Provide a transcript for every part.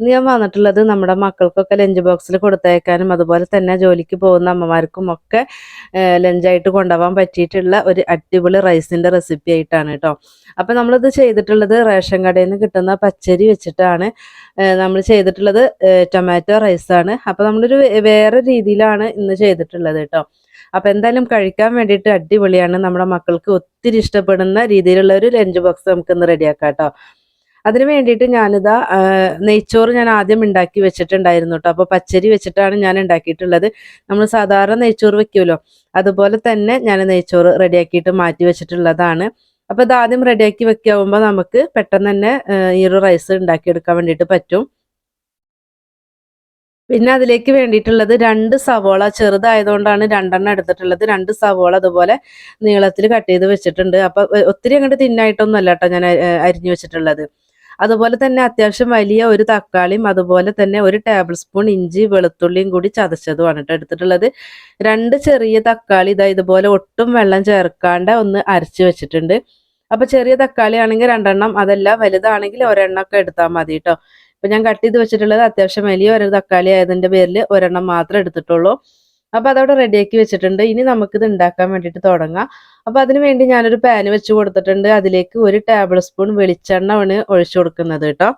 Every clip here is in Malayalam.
ഇന്ന് ഞാൻ വന്നിട്ടുള്ളത് നമ്മുടെ മക്കൾക്കൊക്കെ ലഞ്ച് ബോക്സിൽ കൊടുത്തയക്കാനും അതുപോലെ തന്നെ ജോലിക്ക് പോകുന്ന അമ്മമാർക്കും ഒക്കെ ലഞ്ചായിട്ട് കൊണ്ടുപോകാൻ പറ്റിയിട്ടുള്ള ഒരു അടിപൊളി റൈസിന്റെ റെസിപ്പി ആയിട്ടാണ് കേട്ടോ അപ്പം നമ്മളിത് ചെയ്തിട്ടുള്ളത് റേഷൻ കടയിൽ നിന്ന് കിട്ടുന്ന പച്ചരി വെച്ചിട്ടാണ്. നമ്മൾ ചെയ്തിട്ടുള്ളത് ടൊമാറ്റോ റൈസാണ് അപ്പോൾ നമ്മളൊരു വേറെ രീതിയിലാണ് ഇന്ന് ചെയ്തിട്ടുള്ളത് കേട്ടോ അപ്പം എന്തായാലും കഴിക്കാൻ വേണ്ടിയിട്ട് അടിപൊളിയാണ്. നമ്മുടെ മക്കൾക്ക് ഒത്തിരി ഇഷ്ടപ്പെടുന്ന രീതിയിലുള്ള ഒരു ലഞ്ച് ബോക്സ് നമുക്ക് ഇന്ന് റെഡിയാക്കാം കേട്ടോ അതിന് വേണ്ടിയിട്ട് ഞാനിതാ നെയ്ച്ചോറ് ഞാൻ ആദ്യം ഉണ്ടാക്കി വെച്ചിട്ടുണ്ടായിരുന്നു കേട്ടോ അപ്പോൾ പച്ചരി വെച്ചിട്ടാണ് ഞാൻ ഉണ്ടാക്കിയിട്ടുള്ളത് നമ്മൾ സാധാരണ നെയ്ച്ചോറ് വെക്കുമല്ലോ അതുപോലെ തന്നെ ഞാൻ നെയ്ച്ചോറ് റെഡിയാക്കിയിട്ട് മാറ്റി വെച്ചിട്ടുള്ളതാണ്. അപ്പോൾ ഇത് ആദ്യം റെഡിയാക്കി വെക്കാവുമ്പോൾ നമുക്ക് പെട്ടെന്ന് തന്നെ ഈ ഒരു റൈസ് ഉണ്ടാക്കിയെടുക്കാൻ വേണ്ടിയിട്ട് പറ്റും. പിന്നെ അതിലേക്ക് വേണ്ടിയിട്ടുള്ളത് രണ്ട് സവോള ചെറുതായതുകൊണ്ടാണ് രണ്ടെണ്ണം എടുത്തിട്ടുള്ളത്. രണ്ട് സവോള അതുപോലെ നീളത്തിൽ കട്ട് ചെയ്ത് വെച്ചിട്ടുണ്ട്. അപ്പൊ ഒത്തിരി അങ്ങോട്ട് തിന്നായിട്ടൊന്നും അല്ല കേട്ടോ ഞാൻ അരിഞ്ഞു വെച്ചിട്ടുള്ളത്. അതുപോലെ തന്നെ അത്യാവശ്യം വലിയ ഒരു തക്കാളിയും അതുപോലെ തന്നെ ഒരു ടേബിൾ സ്പൂൺ ഇഞ്ചി വെളുത്തുള്ളിയും കൂടി ചതച്ചതുമാണ് കേട്ടോ എടുത്തിട്ടുള്ളത്. രണ്ട് ചെറിയ തക്കാളി ഇതാ ഇതുപോലെ ഒട്ടും വെള്ളം ചേർക്കാണ്ട് ഒന്ന് അരച്ച് വെച്ചിട്ടുണ്ട്. അപ്പൊ ചെറിയ തക്കാളി ആണെങ്കിൽ രണ്ടെണ്ണം അതല്ല വലുതാണെങ്കിൽ ഒരെണ്ണം ഒക്കെ എടുത്താൽ മതി കേട്ടോ. ഇപ്പൊ ഞാൻ കട്ട് ചെയ്ത് വെച്ചിട്ടുള്ളത് അത്യാവശ്യം വലിയ ഒരു തക്കാളി ആയതിന്റെ പേരിൽ ഒരെണ്ണം മാത്രമേ എടുത്തിട്ടുള്ളൂ. അപ്പൊ അതവിടെ റെഡിയാക്കി വെച്ചിട്ടുണ്ട്. ഇനി നമുക്കിത് ഉണ്ടാക്കാൻ വേണ്ടിയിട്ട് തുടങ്ങാം. അപ്പോൾ അതിന് വേണ്ടി ഞാനൊരു പാന് വെച്ച് കൊടുത്തിട്ടുണ്ട്. അതിലേക്ക് ഒരു ടേബിൾ സ്പൂൺ വെളിച്ചെണ്ണ ആണ് ഒഴിച്ചു കൊടുക്കുന്നത് കേട്ടോ.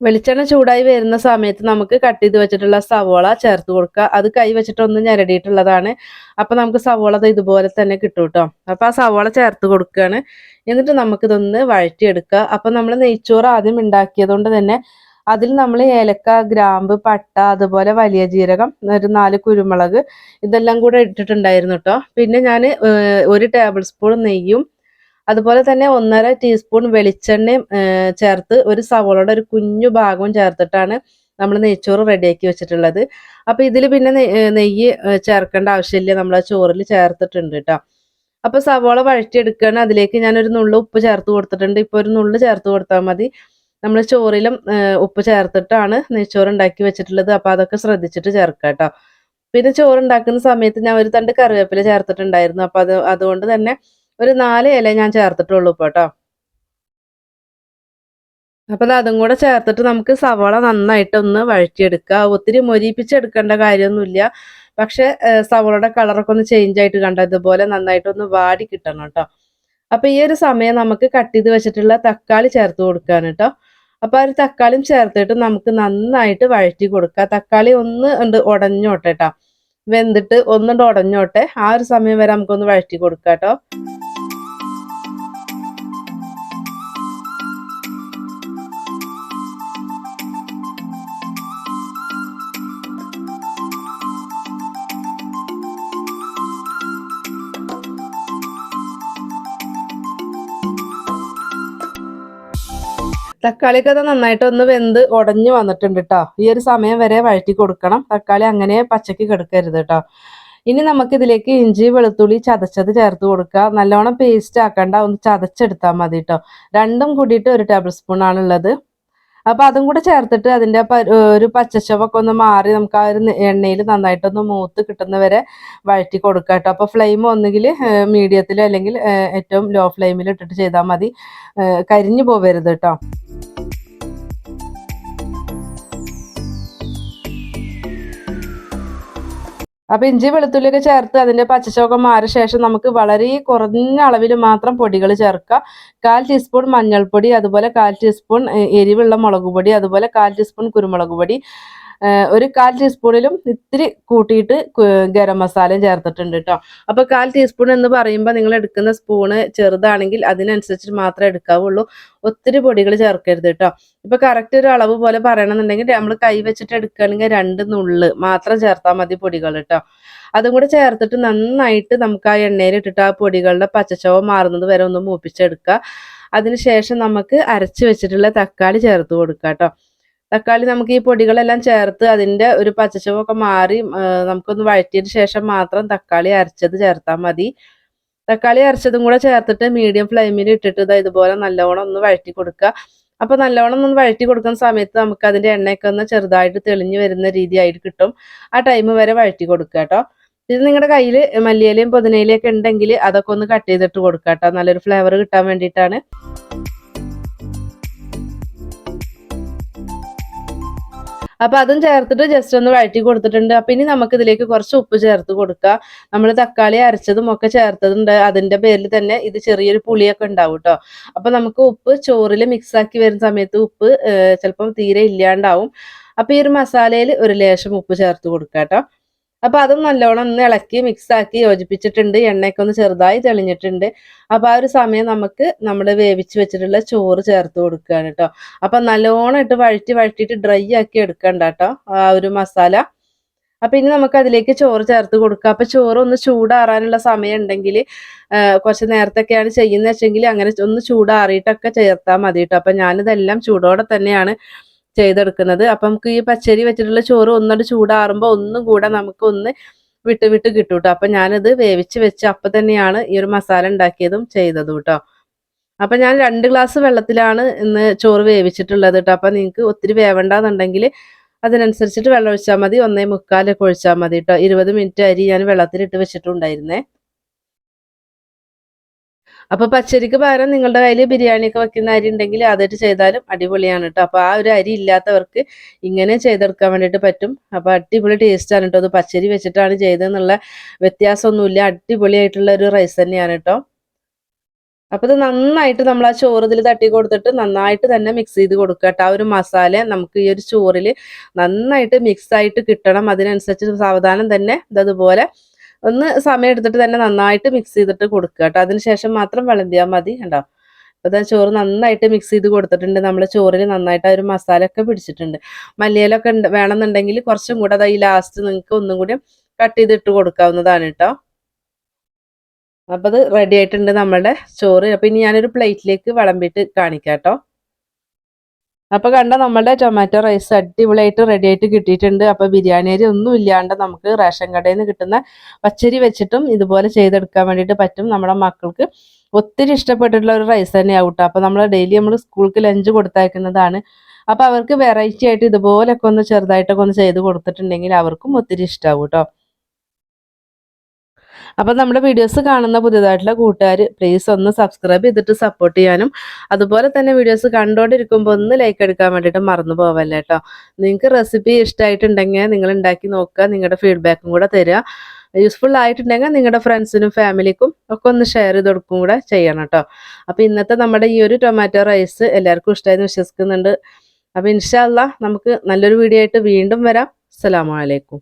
വെളിച്ചെണ്ണ ചൂടായി വരുന്ന സമയത്ത് നമുക്ക് കട്ട് ചെയ്ത് വെച്ചിട്ടുള്ള സവോള ചേർത്ത് കൊടുക്കുക. അത് കൈ വെച്ചിട്ട് ഞരടിയിട്ടുള്ളതാണ്. അപ്പം നമുക്ക് സവോള ഇതുപോലെ തന്നെ കിട്ടും കേട്ടോ. അപ്പൊ ആ സവോള ചേർത്ത് കൊടുക്കുകയാണ്. എന്നിട്ട് നമുക്കിതൊന്ന് വഴറ്റിയെടുക്കുക. അപ്പൊ നമ്മൾ നെയ്ച്ചോറ് ആദ്യം ഉണ്ടാക്കിയത് കൊണ്ട് തന്നെ അതിൽ നമ്മൾ ഏലക്ക ഗ്രാമ്പ് പട്ട അതുപോലെ വലിയ ജീരകം ഒരു നാല് കുരുമുളക് ഇതെല്ലാം കൂടെ ഇട്ടിട്ടുണ്ടായിരുന്നു കേട്ടോ പിന്നെ ഞാൻ ഒരു ടേബിൾ സ്പൂൺ നെയ്യും അതുപോലെ തന്നെ ഒന്നര ടീസ്പൂൺ വെളിച്ചെണ്ണയും ചേർത്ത് ഒരു സവോളയുടെ ഒരു കുഞ്ഞു ഭാഗവും ചേർത്തിട്ടാണ് നമ്മൾ നെയ്ച്ചോറ് റെഡിയാക്കി വെച്ചിട്ടുള്ളത്. അപ്പൊ ഇതിൽ പിന്നെ നെയ്യ് ചേർക്കേണ്ട ആവശ്യമില്ല. നമ്മൾ ആ ചോറിൽ ചേർത്തിട്ടുണ്ട് കേട്ടോ അപ്പൊ സവോള വഴറ്റിയെടുക്കുകയാണ്. അതിലേക്ക് ഞാനൊരു നുള്ളു ഉപ്പ് ചേർത്ത് കൊടുത്തിട്ടുണ്ട്. ഇപ്പൊ ഒരു നുള്ളു ചേർത്ത് കൊടുത്താൽ മതി. നമ്മൾ ചോറിലും ഉപ്പ് ചേർത്തിട്ടാണ് നെയ്ച്ചോറ് ഉണ്ടാക്കി വെച്ചിട്ടുള്ളത്. അപ്പോൾ അതൊക്കെ ശ്രദ്ധിച്ചിട്ട് ചേർക്കുക കേട്ടോ. പിന്നെ ചോറ് ഉണ്ടാക്കുന്ന സമയത്ത് ഞാൻ ഒരു തണ്ട് കറിവേപ്പില ചേർത്തിട്ടുണ്ടായിരുന്നു. അപ്പൊ അത് അതുകൊണ്ട് തന്നെ ഒരു നാല് ഇല ഞാൻ ചേർത്തിട്ടുള്ളൂ കേട്ടോ. അപ്പൊ അതും കൂടെ ചേർത്തിട്ട് നമുക്ക് സവാള നന്നായിട്ട് ഒന്ന് വഴറ്റിയെടുക്കുക. ഒത്തിരി മൊരിപ്പിച്ചെടുക്കേണ്ട കാര്യമൊന്നുമില്ല. പക്ഷെ സവളയുടെ കളറൊക്കെ ഒന്ന് ചേഞ്ച് ആയിട്ട് കണ്ട ഇതുപോലെ നന്നായിട്ട് ഒന്ന് വാടി കിട്ടണം കേട്ടോ. അപ്പൊ ഈ ഒരു സമയം നമുക്ക് കട്ട് ചെയ്ത് വെച്ചിട്ടുള്ള തക്കാളി ചേർത്ത് കൊടുക്കാൻ കേട്ടോ. അപ്പൊ ആ ഒരു തക്കാളിയും ചേർത്തിട്ട് നമുക്ക് നന്നായിട്ട് വഴറ്റി കൊടുക്കുക. തക്കാളി ഒന്ന് ഉണ്ട് ഉടഞ്ഞോട്ടെ കേട്ടോ വെന്തിട്ട് ഒന്നുണ്ട് ഉടഞ്ഞോട്ടെ. ആ ഒരു സമയം വരെ നമുക്കൊന്ന് വഴറ്റി കൊടുക്കാം കേട്ടോ തക്കാളിയൊക്കെ അത് നന്നായിട്ട് ഒന്ന് വെന്ത് ഉടഞ്ഞു വന്നിട്ടുണ്ട് കേട്ടോ ഈ ഒരു സമയം വരെ വഴറ്റി കൊടുക്കണം. തക്കാളി അങ്ങനെ പച്ചക്ക് കിടക്കരുത് കേട്ടോ ഇനി നമുക്ക് ഇതിലേക്ക് ഇഞ്ചി വെളുത്തുള്ളി ചതച്ചത് ചേർത്ത് കൊടുക്കുക. നല്ലോണം പേസ്റ്റ് ആക്കണ്ട. ഒന്ന് ചതച്ചെടുത്താൽ മതി കേട്ടോ രണ്ടും കൂടിയിട്ട് ഒരു ടേബിൾ സ്പൂൺ ആണുള്ളത്. അപ്പൊ അതും കൂടെ ചേർത്തിട്ട് അതിന്റെ ഒരു പച്ചച്ചവൊക്കെ ഒന്ന് മാറി നമുക്ക് ആ ഒരു എണ്ണയിൽ നന്നായിട്ടൊന്ന് മൂത്ത് കിട്ടുന്നവരെ വഴറ്റി കൊടുക്കുക കേട്ടോ അപ്പൊ ഫ്ലെയിം ഒന്നുകിൽ മീഡിയത്തിലോ അല്ലെങ്കിൽ ഏറ്റവും ലോ ഫ്ലെയിമിൽ ഇട്ടിട്ട് ചെയ്താൽ മതി. കരിഞ്ഞു പോവരുത് കേട്ടോ അപ്പൊ ഇഞ്ചി വെളുത്തുള്ളിയൊക്കെ ചേർത്ത് അതിന്റെ പച്ചച്ചോക്കം മാറിയ ശേഷം നമുക്ക് വളരെ കുറഞ്ഞ അളവിൽ മാത്രം പൊടികൾ ചേർക്കുക. കാൽ ടീസ്പൂൺ മഞ്ഞൾപ്പൊടി അതുപോലെ കാൽ ടീസ്പൂൺ എരിവുള്ള മുളക് അതുപോലെ കാൽ ടീസ്പൂൺ കുരുമുളക് പൊടി. ഒരു കാൽ ടീസ്പൂണിലും ഇത്തിരി കൂട്ടിയിട്ട് ഗരം മസാലയും ചേർത്തിട്ടുണ്ട് കേട്ടോ അപ്പൊ കാൽ ടീസ്പൂൺ എന്ന് പറയുമ്പോൾ നിങ്ങൾ എടുക്കുന്ന സ്പൂണ് ചെറുതാണെങ്കിൽ അതിനനുസരിച്ച് മാത്രമേ എടുക്കാവുള്ളൂ. ഒത്തിരി പൊടികൾ ചേർക്കരുത് കേട്ടോ ഇപ്പൊ കറക്റ്റ് ഒരു അളവ് പോലെ പറയണമെന്നുണ്ടെങ്കിൽ നമ്മൾ കൈ വെച്ചിട്ട് എടുക്കുകയാണെങ്കിൽ രണ്ട് നുള്ള് മാത്രം ചേർത്താൽ മതി പൊടികൾ കേട്ടോ അതും കൂടെ ചേർത്തിട്ട് നന്നായിട്ട് നമുക്ക് ആ എണ്ണയിൽ ഇട്ടിട്ട് ആ പൊടികളുടെ പച്ചച്ചവ മാറുന്നത് വരെ ഒന്ന് മൂപ്പിച്ചെടുക്കുക. അതിനുശേഷം നമുക്ക് അരച്ച് വെച്ചിട്ടുള്ള തക്കാളി ചേർത്ത് കൊടുക്കുക കേട്ടോ തക്കാളി നമുക്ക് ഈ പൊടികളെല്ലാം ചേർത്ത് അതിന്റെ ഒരു പച്ചച്ചുവൊക്കെ മാറി നമുക്കൊന്ന് വഴറ്റിയതിന് ശേഷം മാത്രം തക്കാളി അരച്ചത് ചേർത്താൽ മതി. തക്കാളി അരച്ചതും കൂടെ ചേർത്തിട്ട് മീഡിയം ഫ്ലെയിമിൽ ഇട്ടിട്ട് ഇതാ ഇതുപോലെ നല്ലവണ്ണം ഒന്ന് വഴറ്റി കൊടുക്കുക. അപ്പോൾ നല്ലവണ്ണം ഒന്ന് വഴറ്റി കൊടുക്കുന്ന സമയത്ത് നമുക്ക് അതിന്റെ എണ്ണയൊക്കെ ഒന്ന് ചെറുതായിട്ട് തെളിഞ്ഞു വരുന്ന രീതിയായിട്ട് കിട്ടും. ആ ടൈം വരെ വഴറ്റി കൊടുക്കുക കേട്ടോ. ഇത് നിങ്ങളുടെ കയ്യിൽ മല്ലിയിലയും പുതിനയിലയും ഒക്കെ ഉണ്ടെങ്കിൽ അതൊക്കെ ഒന്ന് കട്ട് ചെയ്തിട്ട് കൊടുക്കുക കേട്ടോ. നല്ലൊരു ഫ്ലേവർ കിട്ടാൻ വേണ്ടിയിട്ടാണ്. അപ്പൊ അതും ചേർത്തിട്ട് ജസ്റ്റ് ഒന്ന് വഴറ്റി കൊടുത്തിട്ടുണ്ട്. അപ്പൊ ഇനി നമുക്ക് ഇതിലേക്ക് കുറച്ച് ഉപ്പ് ചേർത്ത് കൊടുക്കുക നമ്മൾ തക്കാളി അരച്ചതും ഒക്കെ ചേർത്തതുണ്ട്. അതിന്റെ പേരിൽ തന്നെ ഇത് ചെറിയൊരു പുളിയൊക്കെ ഉണ്ടാവും കേട്ടോ അപ്പൊ നമുക്ക് ഉപ്പ് ചോറിൽ മിക്സ് ആക്കി വരുന്ന സമയത്ത് ഉപ്പ് ചിലപ്പം തീരെ ഇല്ലാണ്ടാവും. അപ്പൊ ഈ ഒരു മസാലയിൽ ഒരു ലേശം ഉപ്പ് ചേർത്ത് കൊടുക്കുക കേട്ടോ അപ്പൊ അതും നല്ലോണം ഒന്ന് ഇളക്കി മിക്സ് ആക്കി യോജിപ്പിച്ചിട്ടുണ്ട്. എണ്ണയൊക്കെ ഒന്ന് ചെറുതായി തെളിഞ്ഞിട്ടുണ്ട്. അപ്പൊ ആ ഒരു സമയം നമുക്ക് നമ്മൾ വേവിച്ച് വെച്ചിട്ടുള്ള ചോറ് ചേർത്ത് കൊടുക്കുകയാണ് കേട്ടോ അപ്പൊ നല്ലോണം ഇട്ട് വഴറ്റി വഴറ്റിയിട്ട് ഡ്രൈ ആക്കി എടുക്കണ്ട കേട്ടോ ആ ഒരു മസാല. അപ്പൊ ഇനി നമുക്ക് അതിലേക്ക് ചോറ് ചേർത്ത് കൊടുക്കുക അപ്പൊ ചോറ് ഒന്ന് ചൂടാറാനുള്ള സമയം ഉണ്ടെങ്കിൽ കുറച്ച് നേരത്തൊക്കെയാണ് ചെയ്യുന്നത് വെച്ചെങ്കിൽ അങ്ങനെ ഒന്ന് ചൂടാറിയിട്ടൊക്കെ ചേർത്താൽ മതി കേട്ടോ അപ്പൊ ഞാനിതെല്ലാം ചൂടോടെ തന്നെയാണ് ചെയ്തെടുക്കുന്നത്. അപ്പം നമുക്ക് ഈ പച്ചരി വെച്ചിട്ടുള്ള ചോറ് ഒന്നുകൂടി ചൂടാറുമ്പോൾ ഒന്നും കൂടെ നമുക്ക് ഒന്ന് വിട്ട് വിട്ട് കിട്ടും കേട്ടോ അപ്പം ഞാനിത് വേവിച്ച് വെച്ച് അപ്പം തന്നെയാണ് ഈ ഒരു മസാല ഉണ്ടാക്കിയതും ചെയ്തതും കേട്ടോ അപ്പം ഞാൻ രണ്ട് ഗ്ലാസ് വെള്ളത്തിലാണ് ഇന്ന് ചോറ് വേവിച്ചിട്ടുള്ളത് കേട്ടോ അപ്പം നിങ്ങൾക്ക് ഒത്തിരി വേവണ്ടെന്നുണ്ടെങ്കിൽ അതിനനുസരിച്ചിട്ട് വെള്ളം ഒഴിച്ചാൽ മതി. ഒന്നേ മുക്കാലൊക്കെ ഒഴിച്ചാൽ മതി കേട്ടോ ഇരുപത് മിനിറ്റ് അരി ഞാൻ വെള്ളത്തിലിട്ട് വെച്ചിട്ടുണ്ടായിരുന്നേ. അപ്പൊ പച്ചരിക്ക് പകരം നിങ്ങളുടെ കയ്യിൽ ബിരിയാണി ഒക്കെ വെക്കുന്ന അരി ഉണ്ടെങ്കിൽ അതായിട്ട് ചെയ്താലും അടിപൊളിയാണ് കേട്ടോ. അപ്പൊ ആ ഒരു അരി ഇല്ലാത്തവർക്ക് ഇങ്ങനെ ചെയ്തെടുക്കാൻ വേണ്ടിയിട്ട് പറ്റും. അപ്പൊ അടിപൊളി ടേസ്റ്റാണ് കേട്ടോ. അത് പച്ചരി വെച്ചിട്ടാണ് ചെയ്തതെന്നുള്ള വ്യത്യാസമൊന്നുമില്ല. അടിപൊളിയായിട്ടുള്ള ഒരു റൈസ് തന്നെയാണ് കേട്ടോ. അപ്പൊ ഇത് നന്നായിട്ട് നമ്മൾ ആ ചോറിൽ തട്ടി കൊടുത്തിട്ട് നന്നായിട്ട് തന്നെ മിക്സ് ചെയ്ത് കൊടുക്കുക കേട്ടോ. ആ ഒരു മസാല നമുക്ക് ഈ ഒരു ചോറിൽ നന്നായിട്ട് മിക്സ് ആയിട്ട് കിട്ടണം. അതിനനുസരിച്ച് സാവധാനം തന്നെ ഇതതുപോലെ ഒന്ന് സമയം എടുത്തിട്ട് തന്നെ നന്നായിട്ട് മിക്സ് ചെയ്തിട്ട് കൊടുക്കുക കേട്ടോ. അതിനുശേഷം മാത്രം വിളമ്പിയാൽ മതി കണ്ടോ? അപ്പോൾ ചോറ് നന്നായിട്ട് മിക്സ് ചെയ്ത് കൊടുത്തിട്ടുണ്ട്. നമ്മൾ ചോറിൽ നന്നായിട്ട് ആ ഒരു മസാല ഒക്കെ പിടിച്ചിട്ടുണ്ട്. മല്ലിയിലൊക്കെ വേണമെന്നുണ്ടെങ്കിൽ കുറച്ചും കൂടെ അതായത് ലാസ്റ്റ് നിങ്ങൾക്ക് ഒന്നും കൂടി കട്ട് ചെയ്തിട്ട് കൊടുക്കാവുന്നതാണ് കേട്ടോ. അപ്പോൾ അത് റെഡി ആയിട്ടുണ്ട് നമ്മളുടെ ചോറ്. അപ്പോൾ ഇനി ഞാനൊരു പ്ലേറ്റിലേക്ക് വിളമ്പിയിട്ട് കാണിക്കാം കേട്ടോ. അപ്പോൾ കണ്ട നമ്മുടെ ടൊമാറ്റോ റൈസ് അടിപൊളിയായിട്ട് റെഡി ആയിട്ട് കിട്ടിയിട്ടുണ്ട്. അപ്പോൾ ബിരിയാണി അരി ഒന്നും ഇല്ലാണ്ട് നമുക്ക് റേഷൻ കടയിൽ നിന്ന് കിട്ടുന്ന പച്ചരി വെച്ചിട്ടും ഇതുപോലെ ചെയ്തെടുക്കാൻ വേണ്ടിയിട്ട് പറ്റും നമ്മുടെ മക്കൾക്ക്. ഒത്തിരി ഇഷ്ടപ്പെട്ടിട്ടുള്ള ഒരു റൈസ് തന്നെയാവും കേട്ടോ അപ്പോൾ നമ്മൾ ഡെയിലി നമ്മൾ സ്കൂൾക്ക് ലഞ്ച് കൊടുത്തയക്കുന്നതാണ്. അപ്പോൾ അവർക്ക് വെറൈറ്റി ആയിട്ട് ഇതുപോലൊക്കെ ഒന്ന് ചെറുതായിട്ടൊക്കെ ഒന്ന് ചെയ്ത് കൊടുത്തിട്ടുണ്ടെങ്കിൽ അവർക്കും ഒത്തിരി ഇഷ്ടമാവും കേട്ടോ അപ്പം നമ്മുടെ വീഡിയോസ് കാണുന്ന പുതിയതായിട്ടുള്ള കൂട്ടുകാർ പ്ലീസ് ഒന്ന് സബ്സ്ക്രൈബ് ചെയ്തിട്ട് സപ്പോർട്ട് ചെയ്യാനും അതുപോലെ തന്നെ വീഡിയോസ് കണ്ടുകൊണ്ടിരിക്കുമ്പോൾ ഒന്ന് ലൈക്ക് എടുക്കാൻ വേണ്ടിയിട്ട് മറന്നു പോവല്ലേ കേട്ടോ നിങ്ങൾക്ക് റെസിപ്പി ഇഷ്ടമായിട്ടുണ്ടെങ്കിൽ നിങ്ങൾ ഉണ്ടാക്കി നോക്കുക നിങ്ങളുടെ ഫീഡ്ബാക്കും കൂടെ തരിക. യൂസ്ഫുൾ ആയിട്ടുണ്ടെങ്കിൽ നിങ്ങളുടെ ഫ്രണ്ട്സിനും ഫാമിലിക്കും ഒക്കെ ഒന്ന് ഷെയർ ചെയ്ത് കൊടുക്കും കൂടെ ചെയ്യണം കേട്ടോ അപ്പോൾ ഇന്നത്തെ നമ്മുടെ ഈ ഒരു ടൊമാറ്റോ റൈസ് എല്ലാവർക്കും ഇഷ്ടമായി വിശ്വസിക്കുന്നുണ്ട്. അപ്പോൾ ഇൻഷാല്ല നമുക്ക് നല്ലൊരു വീഡിയോ ആയിട്ട് വീണ്ടും വരാം. അസ്സലാമലൈക്കും